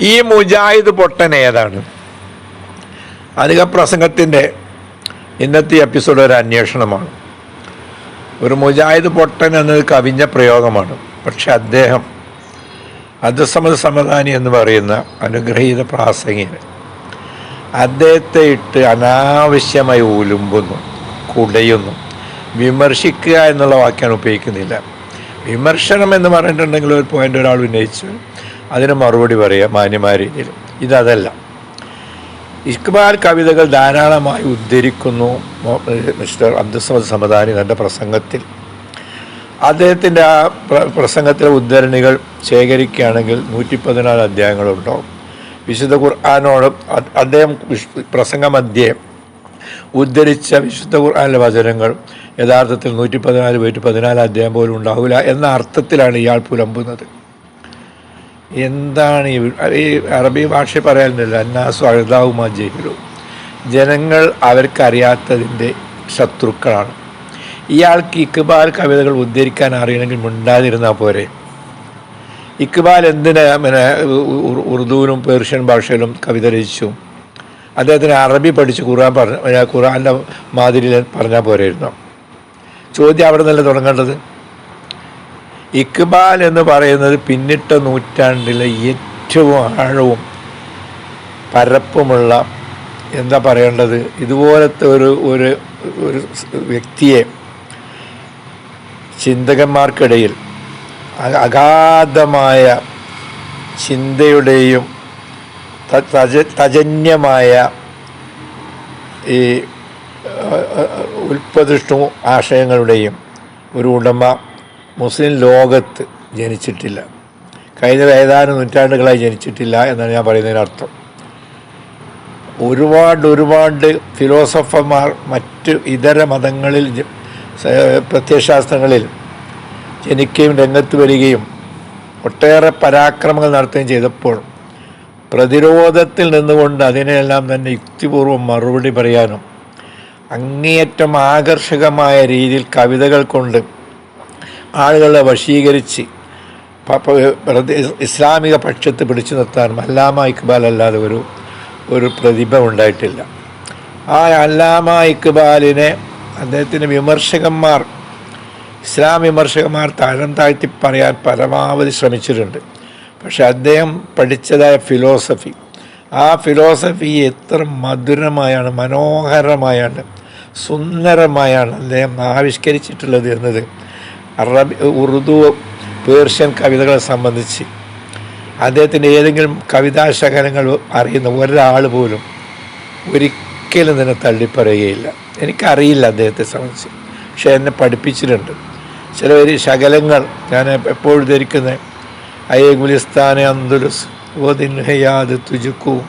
ഈ മുജാഹിദ് പൊട്ടൻ ഏതാണ്? അധിക പ്രസംഗത്തിന്റെ ഇന്നത്തെ എപ്പിസോഡ് ഒരു അന്വേഷണമാണ്. ഒരു മുജാഹിദ് പൊട്ടൻ എന്നത് കവിഞ്ഞ പ്രയോഗമാണ്. പക്ഷെ അദ്ദേഹം അധസമത സമദാനി എന്ന് പറയുന്ന അനുഗ്രഹീത പ്രാസംഗികൻ. അദ്ദേഹത്തെ ഇട്ട് അനാവശ്യമായി ഉലുമ്പുന്നു കുടയുന്നു വിമർശിക്കുക എന്നുള്ള വാക്കാണ് ഉപയോഗിക്കുന്നില്ല. വിമർശനം എന്ന് പറഞ്ഞിട്ടുണ്ടെങ്കിൽ ഒരു പോയിന്റ് ഒരാൾ ഉന്നയിച്ചു. അതിന് മറുപടി പറയുക മാന്യമാര് ഇതല്ല ഇക്ബാൽ കവിതകൾ ധാരാളമായി ഉദ്ധരിക്കുന്നു മിസ്റ്റർ അബ്ദുസമദ് സമദാനി തന്റെ പ്രസംഗത്തിൽ. അദ്ദേഹത്തിന്റെ ആ പ്രസംഗത്തിലെ ഉദ്ധരണികൾ ശേഖരിക്കുകയാണെങ്കിൽ നൂറ്റി പതിനാല് അധ്യായങ്ങളുണ്ടാവും വിശുദ്ധ ഖുർആാനോട് അദ്ദേഹം പ്രസംഗമധ്യേ ഉദ്ധരിച്ച വിശുദ്ധ ഖുർആാനിലെ വചനങ്ങൾ യഥാർത്ഥത്തിൽ നൂറ്റി പതിനാല് പോയിട്ട് പതിനാല് അധ്യായം പോലും ഉണ്ടാവില്ല എന്ന അർത്ഥത്തിലാണ് ഇയാൾ പുലമ്പുന്നത്. എന്താണ് ഈ അറബി ഭാഷ പറയാനില്ല. അന്നാസു അഴുതാവുമാ ജഹിലു. ജനങ്ങൾ അവർക്കറിയാത്തതിന്റെ ശത്രുക്കളാണ്. ഇയാൾക്ക് ഇക്ബാൽ കവിതകൾ ഉദ്ധരിക്കാൻ അറിയണമെങ്കിൽ മിണ്ടാതിരുന്നാൽ പോരെ. ഇക്ബാൽ എന്തിനാ പിന്നെ പേർഷ്യൻ ഭാഷയിലും കവിത രചിച്ചു? അദ്ദേഹത്തിന് അറബി പഠിച്ച് ഖുർആൻ പറഞ്ഞ ഖുർആന്റെ മാതിരി പറഞ്ഞാൽ പോരായിരുന്നു. ചോദ്യം അവിടെ നിന്നല്ലേ തുടങ്ങേണ്ടത്? ഇക്ബാൽ എന്ന് പറയുന്നത് പിന്നിട്ട നൂറ്റാണ്ടിലെ ഏറ്റവും ആഴവും പരപ്പുമുള്ള എന്താ പറയേണ്ടത്? ഇതുപോലത്തെ ഒരു ഒരു ഒരു വ്യക്തിയെ ചിന്തകന്മാർക്കിടയിൽ അഗാധമായ ചിന്തയുടെയും തജ- തജന്യമായ ഈ ഉൽപ്പതിഷ്ണു ആശയങ്ങളുടെയും ഒരു ഉടമ മുസ്ലിം ലോകത്ത് ജനിച്ചിട്ടില്ല. കഴിഞ്ഞ ഏതാനും നൂറ്റാണ്ടുകളായി ജനിച്ചിട്ടില്ല എന്നാണ് ഞാൻ പറയുന്നതിനർത്ഥം ഒരുപാട് ഒരുപാട് ഫിലോസഫർമാർ മറ്റ് ഇതര മതങ്ങളിൽ പ്രത്യശാസ്ത്രങ്ങളിൽ ജനിക്കുകയും രംഗത്ത് വരികയും ഒട്ടേറെ പരാക്രമങ്ങൾ നടത്തുകയും ചെയ്തപ്പോൾ പ്രതിരോധത്തിൽ നിന്നുകൊണ്ട് അതിനെല്ലാം തന്നെ യുക്തിപൂർവം മറുപടി പറയാനും അങ്ങേയറ്റം ആകർഷകമായ രീതിയിൽ കവിതകൾ കൊണ്ട് ആളുകളെ വശീകരിച്ച് ഇസ്ലാമിക പക്ഷത്ത് പിടിച്ചു നിർത്താൻ അല്ലാമ ഇക്ബാൽ അല്ലാതെ ഒരു ഒരു പ്രതിഭ ഉണ്ടായിട്ടില്ല. ആ അല്ലാമ ഇക്ബാലിനെ അദ്ദേഹത്തിന്റെ വിമർശകന്മാർ ഇസ്ലാം വിമർശകന്മാർ താഴം താഴ്ത്തി പറയാൻ പരമാവധി ശ്രമിച്ചിട്ടുണ്ട്. പക്ഷെ അദ്ദേഹം പഠിച്ചതായ ഫിലോസഫി ആ ഫിലോസഫി എത്ര മധുരമായാണ് മനോഹരമായാണ് സുന്ദരമായാണ് അദ്ദേഹം ആവിഷ്കരിച്ചിട്ടുള്ളത് എന്നത് അറബി ഉറുദു പേർഷ്യൻ കവിതകളെ സംബന്ധിച്ച് അദ്ദേഹത്തിന്റെ ഏതെങ്കിലും കവിതാശകലങ്ങൾ അറിയുന്ന ഒരാൾ പോലും ഒരിക്കലും തന്നെ തള്ളിപ്പറയുകയില്ല. എനിക്കറിയില്ല അദ്ദേഹത്തെ സംബന്ധിച്ച്. പക്ഷേ എന്നെ പഠിപ്പിച്ചിട്ടുണ്ട്. ചില ഒരു ശകലങ്ങൾ ഞാൻ എപ്പോഴും ധരിക്കുന്നത് അയ്യ ഗുലിസ്ഥാനെ അന്തുലുസ് ഓദിൻഹയാദ് തുജുക്കു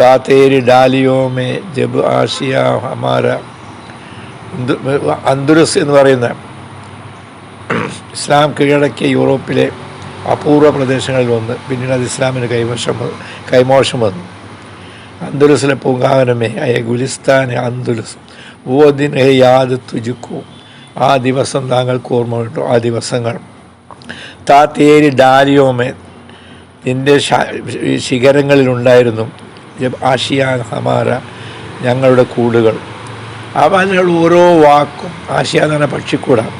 താത്തേരി ഡാലിയോമേ ജബ് ആഷിയ ഹമാര അന്തുലുസ് എന്ന് പറയുന്ന ഇസ്ലാം കീഴടക്കിയ യൂറോപ്പിലെ അപൂർവ പ്രദേശങ്ങളിൽ വന്ന് പിന്നീട് അത് ഇസ്ലാമിന് കൈവശം കൈമോശം വന്നു. അന്തുലസിലെ പൂങ്കാവനമേ അയ ഗുലിസ്ഥാൻ അന്തുലസ് ഓദിൻ ഹേ യാദ് തുജുക്കു ആ ദിവസം താങ്കൾക്ക് ഓർമ്മ കിട്ടും ആ ദിവസങ്ങൾ. താ തേരി ഡാലിയോമേ നിന്റെ ശിഖരങ്ങളിലുണ്ടായിരുന്നു ആഷിയ ഹമാര ഞങ്ങളുടെ കൂടുകൾ. അവകൾ ഓരോ വാക്കും ആശയ എന്ന് പറഞ്ഞ പക്ഷിക്കൂടാണ്.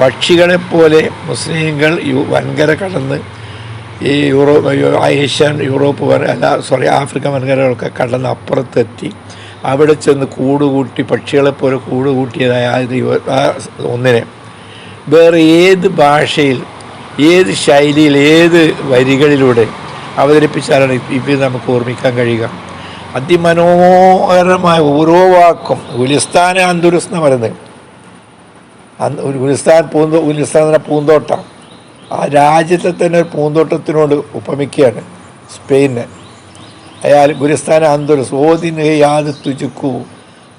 പക്ഷികളെപ്പോലെ മുസ്ലിങ്ങൾ വൻകര കടന്ന് ഈ യൂറോപ്പ് ഏഷ്യൻ യൂറോപ്പ് അല്ല സോറി ആഫ്രിക്ക വൻകരകളൊക്കെ കടന്ന് അപ്പുറത്തെത്തി. അവിടെ ചെന്ന് കൂടുകൂട്ടി പക്ഷികളെപ്പോലെ കൂടുകൂട്ടിയതായ ആ ഒന്നിനെ. വേറെ ഏത് ഭാഷയിൽ ഏത് ശൈലിയിൽ ഏത് വരികളിലൂടെ അവതരിപ്പിച്ചാലാണ് ഇപ്പം നമുക്ക് ഓർമ്മിക്കാൻ കഴിയുക. അതിമനോഹരമായ ഓരോ വാക്കും ഗുലിസ്ഥാന അന്തുരുസ്ന പറയുന്നത്. അന്ന് ഒരു ഗുലിസ്ഥാൻ പൂന്തോ ഗുലിസ്ഥാൻ തന്നെ പൂന്തോട്ടം. ആ രാജ്യത്തെ തന്നെ ഒരു പൂന്തോട്ടത്തിനോട് ഉപമിക്കുകയാണ് സ്പെയിന്. അയാൾ ഗുലിസ്ഥാൻ അന്തൊരു സോദിന് യാത് തുചുക്കു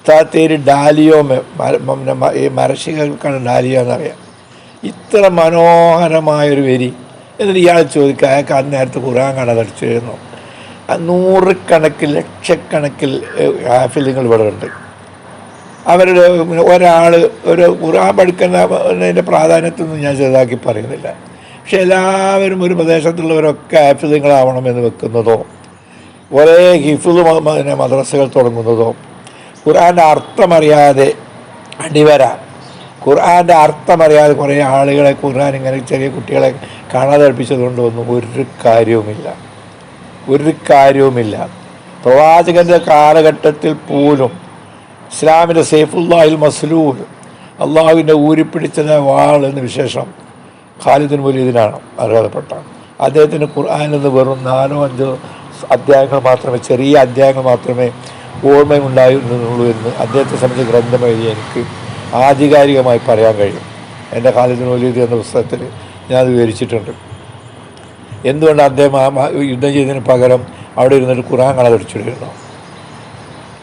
താത്തേര് ഡാലിയോമെ ഈ മരശികൾക്കാണ് ഡാലിയോ എന്നറിയാം. ഇത്ര മനോഹരമായൊരു വരി. എന്നിട്ട് ഇയാൾ ചോദിക്കുക അയാൾക്ക് അന്ന് നേരത്തെ ഖുറാൻ ആ നൂറുകണക്കിൽ ലക്ഷക്കണക്കിൽ ഹാഫിലിങ്ങൾ ഇവിടെ ഉണ്ട്. അവരുടെ ഒരാൾ ഒരു ഖുർആൻ പഠിക്കുന്നതിന്റെ പ്രാധാന്യത്തൊന്നും ഞാൻ ചെറുതാക്കി പറയുന്നില്ല. പക്ഷെ എല്ലാവരും ഒരു പ്രദേശത്തുള്ളവരൊക്കെ ആഫിതങ്ങളാവണമെന്ന് വെക്കുന്നതോ ഒരേ ഹിഫുദ് മദ്രസകൾ തുടങ്ങുന്നതോ ഖുർആന്റെ അർത്ഥമറിയാതെ അടിവര ഖുർആന്റെ അർത്ഥമറിയാതെ കുറേ ആളുകളെ ഖുർആൻ ഇങ്ങനെ ചെറിയ കുട്ടികളെ കാണാതെ അടുപ്പിച്ചതുകൊണ്ടൊന്നും ഒരു കാര്യവുമില്ല. ഒരു കാര്യവുമില്ല. പ്രവാചകന്റെ കാലഘട്ടത്തിൽ പോലും ഇസ്ലാമിന്റെ സൈഫുല്ലാഹിൽ മസ്ലൂൽ അള്ളാഹുവിന്റെ ഊരിപ്പിടിച്ചത് വാൾ എന്ന വിശേഷം ഖാലിദിൻ മുലീദിനാണ് അർഹതപ്പെട്ട അദ്ദേഹത്തിന് ഖുർആൻ എന്ന് വെറും നാലോ അഞ്ചോ അധ്യായങ്ങൾ മാത്രമേ ചെറിയ അധ്യായങ്ങൾ മാത്രമേ ഓർമ്മയുണ്ടായിരുന്നുള്ളൂ എന്ന് അദ്ദേഹത്തെ സംബന്ധിച്ച് ഗ്രന്ഥം എഴുതി എനിക്ക് ആധികാരികമായി പറയാൻ കഴിയും. എന്റെ ഖാലിദിൻ മുലീദ് എന്ന പുസ്തകത്തിൽ ഞാനത് വിവരിച്ചിട്ടുണ്ട്. എന്തുകൊണ്ട് അദ്ദേഹം ആ യുദ്ധം ചെയ്തതിന് പകരം അവിടെ ഇരുന്നിട്ട് ഖുർആൻ കാണാതെ പഠിച്ചിരുന്നു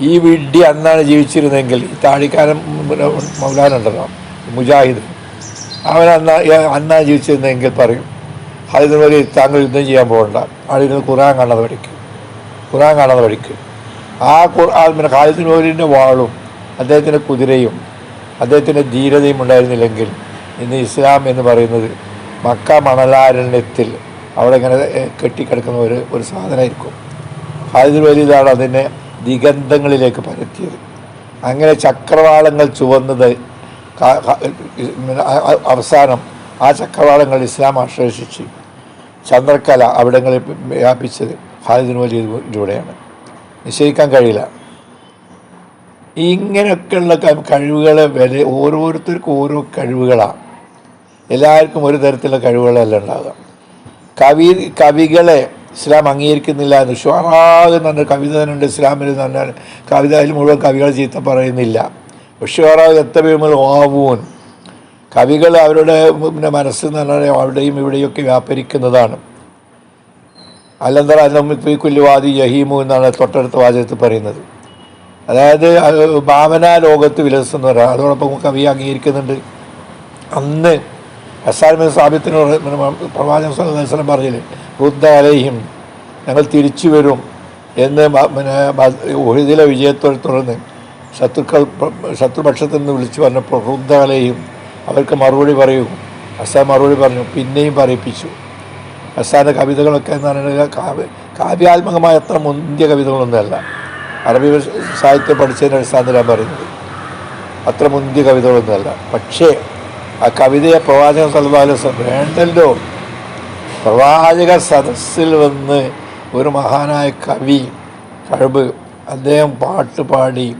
ഈ വിഡ്ഢി അന്നാണ് ജീവിച്ചിരുന്നെങ്കിൽ താഴിക്കാരൻ മൗലാനുണ്ടല്ലോ മുജാഹിദ്. അവൻ അന്നാ അന്നാണ് ജീവിച്ചിരുന്നെങ്കിൽ പറയും അതിന് വരെ താങ്കൾ യുദ്ധം ചെയ്യാൻ പോകണ്ട. ഇരുന്ന് ഖുറാൻ കാണാതെ പഠിക്കും. ഖുറാൻ കാണാതെ പഠിക്കും. ആ ഖുർആൻ പിന്നെ ഖാലിദ് നൂരിന്റെ വാളും അദ്ദേഹത്തിന്റെ കുതിരയും അദ്ദേഹത്തിന്റെ ധീരതയും ഉണ്ടായിരുന്നില്ലെങ്കിൽ ഇന്ന് ഇസ്ലാം എന്ന് പറയുന്നത് മക്ക മണലാരണ്യത്തിൽ അവിടെ ഇങ്ങനെ കെട്ടിക്കിടക്കുന്ന ഒരു ഒരു സാധനമായിരിക്കും. ഖാലിദ് വലീദാണ് അതിനെ ദിഗന്ധങ്ങളിലേക്ക് പരത്തിയത്. അങ്ങനെ ചക്രവാളങ്ങൾ ചുവന്നത് അവസാനം ആ ചക്രവാളങ്ങൾ ഇസ്ലാം ആശ്ലേഷിച്ച് ചന്ദ്രക്കല അവിടങ്ങളിൽ വ്യാപിച്ചത് ഖാലിദിന് വലിയതിലൂടെയാണ് നിശ്ചയിക്കാൻ കഴിയില്ല. ഇങ്ങനെയൊക്കെയുള്ള കഴിവുകളെ വില ഓരോരുത്തർക്കും ഓരോ കഴിവുകളാണ് എല്ലാവർക്കും ഒരു തരത്തിലുള്ള കഴിവുകളല്ല ഉണ്ടാകുക കവി കവികളെ ഇസ്ലാം അംഗീകരിക്കുന്നില്ല എന്ന് ഉഷാറാകെ എന്ന് കവിത തന്നെയുണ്ട് ഇസ്ലാമിൽ പറഞ്ഞാൽ കവിത അതിൽ മുഴുവൻ കവികൾ ചീത്ത പറയുന്നില്ല. ഷുറാഗ് എത്തവീമൽ ഓവൂൻ കവികൾ അവരുടെ പിന്നെ മനസ്സ് എന്ന് പറഞ്ഞാൽ അവിടെയും ഇവിടെയൊക്കെ വ്യാപരിക്കുന്നതാണ്. അല്ലെന്താ അല്ലി കുല്ലുവാദി യഹീമു എന്നാണ് തൊട്ടടുത്ത വാചകത്തിൽ പറയുന്നത്. അതായത് ഭാവനാ ലോകത്ത് വിലസുന്നവരാണ്. അതോടൊപ്പം കവി അംഗീകരിക്കുന്നുണ്ട്. അന്ന് അസാൽമിൻ സാബിത്തിനോട് പ്രവാചകൻ സ്വലം പറഞ്ഞില്ലേ? റുദ്ദ അലൈഹിം ഞങ്ങൾ തിരിച്ചു വരും എന്ന് പിന്നെ ഒഴുതിലെ വിജയത്തോടെ തുടർന്ന് ശത്രുക്കൾ ശത്രുപക്ഷത്തിൽ നിന്ന് വിളിച്ചു പറഞ്ഞപ്പോൾ റുദ്ദ അലൈഹിം അവർക്ക് മറുപടി പറയൂ. അസാൻ മറുപടി പറഞ്ഞു പിന്നെയും പറയിപ്പിച്ചു. അസാന്റെ കവിതകളൊക്കെ എന്ന് പറയുന്നത് കാവ്യ കാവ്യാത്മകമായ അത്ര മുന്തിയ കവിതകളൊന്നുമല്ല. അറബി സാഹിത്യം പഠിച്ചതിന്റെ അടിസ്ഥാനത്തിലാണ് പറയുന്നത്. അത്ര മുന്തിയ കവിതകളൊന്നുമല്ല. പക്ഷേ ആ കവിതയെ പ്രവാചകൻ സല്ലാസ് വേണ്ടല്ലോ. പ്രവാചക സദസ്സിൽ വന്ന് ഒരു മഹാനായ കവി കഴിവ് അദ്ദേഹം പാട്ട് പാടി.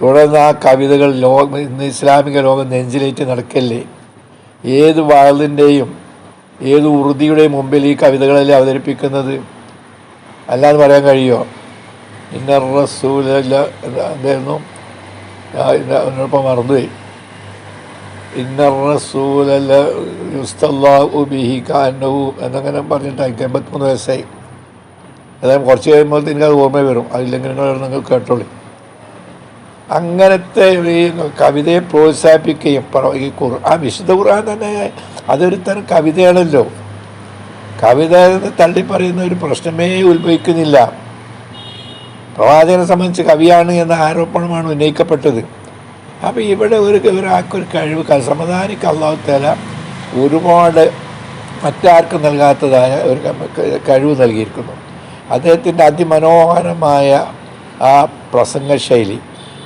തുടർന്ന് ആ കവിതകൾ ലോകം ഇന്ന് ഇസ്ലാമിക ലോകം നെഞ്ചിലേറ്റ് നടക്കല്ലേ? ഏത് വാളിന്റെയും ഏത് ഉറുദിയുടെയും മുമ്പിൽ ഈ കവിതകളല്ലേ അവതരിപ്പിക്കുന്നത്? അല്ലാന്ന് പറയാൻ കഴിയുമോ? ഇന്ന റസൂലല്ല എന്തായിരുന്നു? എന്നോടൊപ്പം മറന്നുപോയി. ഇന്ന റസൂലല്ല യുസ്തല്ലാഹു ബിഹി കാനഹു എന്നങ്ങനെ പറഞ്ഞിട്ട് എൺപത്തിമൂന്ന് വയസ്സായി. അതായത് കുറച്ച് കഴിയുമ്പോൾ എനിക്ക് അത് ഓർമ്മ വരും. അതില്ലെങ്കിൽ നിങ്ങൾ നിങ്ങൾ കേട്ടോളി. അങ്ങനത്തെ ഈ കവിതയെ പ്രോത്സാഹിപ്പിക്കുകയും ഈ ഖുർആൻ വിശുദ്ധ ഖുർആൻ തന്നെ അതൊരു തരം കവിതയാണല്ലോ. കവിത തള്ളി പറയുന്ന ഒരു പ്രശ്നമേ ഉത്ഭവിക്കുന്നില്ല. പ്രവാചകനെ സംബന്ധിച്ച് കവിയാണ് എന്ന ആരോപണമാണ് ഉന്നയിക്കപ്പെട്ടത്. അപ്പോൾ ഇവിടെ ഒരു ഒരാൾക്കൊരു കഴിവ് സമദാനിക്ക് അള്ളാഹുത്തേല ഒരുപാട് മറ്റാർക്കും നൽകാത്തതായ ഒരു കഴിവ് നൽകിയിരിക്കുന്നു. അദ്ദേഹത്തിന്റെ അതിമനോഹരമായ ആ പ്രസംഗശൈലി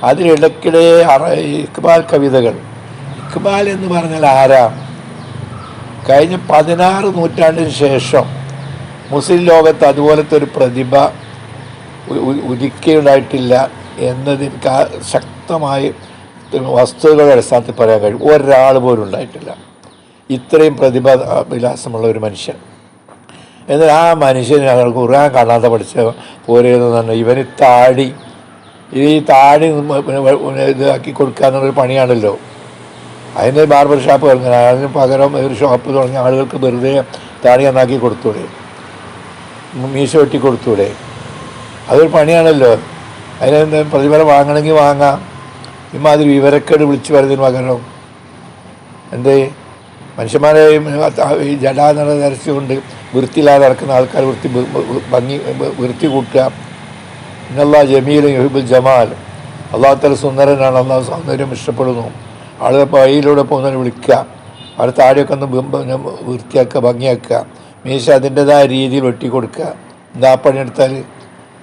അതിനിടയ്ക്കിടെ ഇക്ബാൽ കവിതകൾ. ഇക്ബാൽ എന്ന് പറഞ്ഞാൽ ആരാ? കഴിഞ്ഞ പതിനാറ് നൂറ്റാണ്ടിന് ശേഷം മുസ്ലിം ലോകത്ത് അതുപോലത്തെ ഒരു പ്രതിഭ ഉദിക്കുണ്ടായിട്ടില്ല എന്നതിൽ ശക്തമായി വസ്തുതകളുടെ അടിസ്ഥാനത്തിൽ പറയാൻ കഴിയും. ഒരാൾ പോലും ഉണ്ടായിട്ടില്ല. ഇത്രയും പ്രതിഭ വിലാസമുള്ള ഒരു മനുഷ്യൻ. എന്നാൽ ആ മനുഷ്യന് ഞങ്ങൾ ഖുർആൻ കാണാതെ പഠിച്ച പോരെന്ന് പറഞ്ഞാൽ ഇവന് താടി. ഈ താടി ഇതാക്കി കൊടുക്കുക എന്നുള്ളൊരു പണിയാണല്ലോ. അതിന് ബാർബർ ഷാപ്പ് തുടങ്ങി. അതിന് പകരം ഒരു ഷോപ്പ് തുടങ്ങി. ആളുകൾക്ക് വെറുതെ താടി നന്നാക്കി കൊടുത്തൂടെ. മീശ വെട്ടി കൊടുത്തൂടെ. അതൊരു പണിയാണല്ലോ. അതിന് പ്രതിഫലം വാങ്ങണമെങ്കിൽ വാങ്ങാം. ഇമാതിരി വിവരക്കേട് വിളിച്ചു വരുന്നതിന് പകരം എന്റെ മനുഷ്യന്മാരെ ഈ ജഡാനട നരച്ചുകൊണ്ട് വൃത്തിയില്ലാതെ നടക്കുന്ന ആൾക്കാർ വൃത്തി ഭംഗി വൃത്തി കൂട്ടുക. ഇന്നല്ലാ ജമീൽ യഹിബുൽ ജമാൽ. അള്ളാഹത്തല സുന്ദരനാണ് അള്ളാഹ് സൗന്ദര്യം ഇഷ്ടപ്പെടുന്നു. ആളുകൾ വഴിയിലൂടെ പോകുന്നവരെ വിളിക്കുക. അവിടെ താഴെയൊക്കെ ഒന്ന് വൃത്തിയാക്കുക ഭംഗിയാക്കുക. മീശ അതിന്റെതായ രീതിയിൽ വെട്ടിക്കൊടുക്കുക. എന്താ പണിയെടുത്താൽ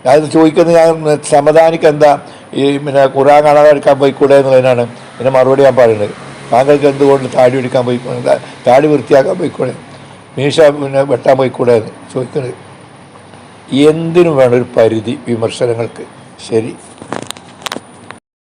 ഞാനിത് ചോദിക്കുന്നത് ഞാൻ സമാധാനിക്കെന്താ ഈ പിന്നെ ഖുറാൻ കാണാതെ എടുക്കാൻ പോയിക്കൂടെ എന്നുള്ളതിനാണ് ഇതിന് മറുപടി ഞാൻ പറയുന്നത്. താങ്കൾക്ക് എന്തുകൊണ്ട് താടി എടുക്കാൻ പോയി താടി വൃത്തിയാക്കാൻ പോയിക്കൂടെ? മീശ പിന്നെ വെട്ടാൻ പോയിക്കൂടെ എന്ന് ചോദിക്കുന്നത്. എന്തിനും വേണം ഒരു പരിധി വിമർശനങ്ങൾക്ക്? ശരി.